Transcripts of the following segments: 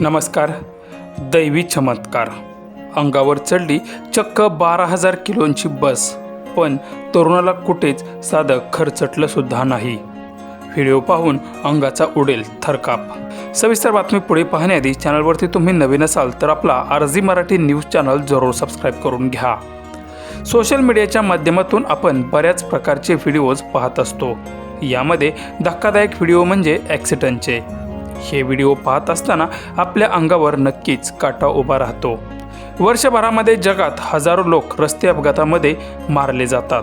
नमस्कार. दैवी चमत्कार. अंगावर चढली चक्क बारा हजार किलोंची बस पण तरुणाला कुठेच साधं खरचटलं सुद्धा नाही. व्हिडिओ पाहून अंगाचा उडेल थरकाप. सविस्तर बातमी पुढे पाहण्याआधी चॅनलवरती तुम्ही नवीन असाल तर आपला आरजी मराठी न्यूज चॅनल जरूर सबस्क्राईब करून घ्या. सोशल मीडियाच्या माध्यमातून आपण बऱ्याच प्रकारचे व्हिडिओज पाहत असतो. यामध्ये धक्कादायक व्हिडिओ म्हणजे ॲक्सिडंटचे. हे व्हिडिओ पाहत असताना आपल्या अंगावर नक्कीच काटा उभा राहतो. वर्षभरामध्ये जगात हजारो लोक रस्ते अपघातामध्ये मारले जातात.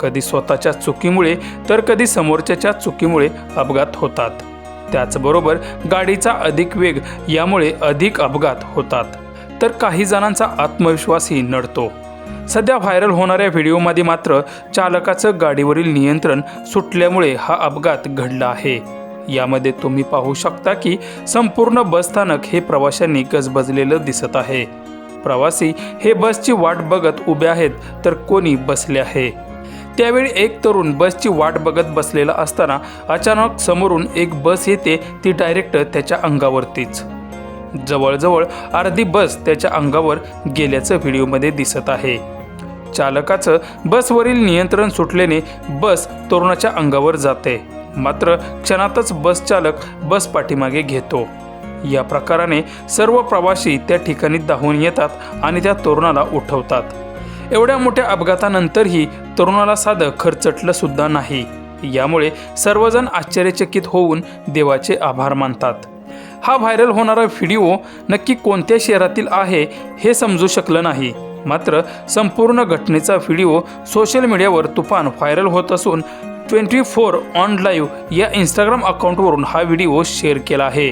कधी स्वतःच्या चुकीमुळे तर कधी समोरच्याच्या चुकीमुळे अपघात होतात. त्याचबरोबर गाडीचा अधिक वेग यामुळे अधिक अपघात होतात. तर काही जणांचा आत्मविश्वासही नडतो. सध्या व्हायरल होणाऱ्या व्हिडिओमध्ये मात्र चालकाचं गाडीवरील नियंत्रण सुटल्यामुळे हा अपघात घडला आहे. यामध्ये तुम्ही पाहू शकता की संपूर्ण बसस्थानक हे प्रवाशांनी गजबजलेलं दिसत आहे. प्रवासी हे बसची वाट बघत उभे आहेत तर कोणी बसले आहे. त्यावेळी एक तरुण बसची वाट बघत बसलेला असताना अचानक समोरून एक बस येते ती डायरेक्ट त्याच्या अंगावरतीच. जवळजवळ अर्धी बस त्याच्या अंगावर गेल्याचं व्हिडिओमध्ये दिसत आहे. चालकाचं बसवरील नियंत्रण सुटल्याने बस तरुणाच्या अंगावर जाते. मात्र क्षणातच बस चालक बस पाठीमागे घेतो. या प्रकाराने सर्व प्रवासी त्या ठिकाणी धावून येतात आणि त्या तरुणाला उठवतात. एवढ्या मोठ्या अपघातानंतरही तरुणाला साधं खरचटलं सुद्धा नाही. यामुळे सर्वजण आश्चर्यचकित होऊन देवाचे आभार मानतात. हा व्हायरल होणारा व्हिडिओ नक्की कोणत्या शहरातील आहे हे समजू शकलं नाही. मात्र संपूर्ण घटनेचा व्हिडिओ सोशल मीडियावर तुफान व्हायरल होत असून ट्वेंटी फोर ऑन लाईव्ह या इंस्टाग्राम अकाउंटवरून हा व्हिडिओ शेअर केला आहे.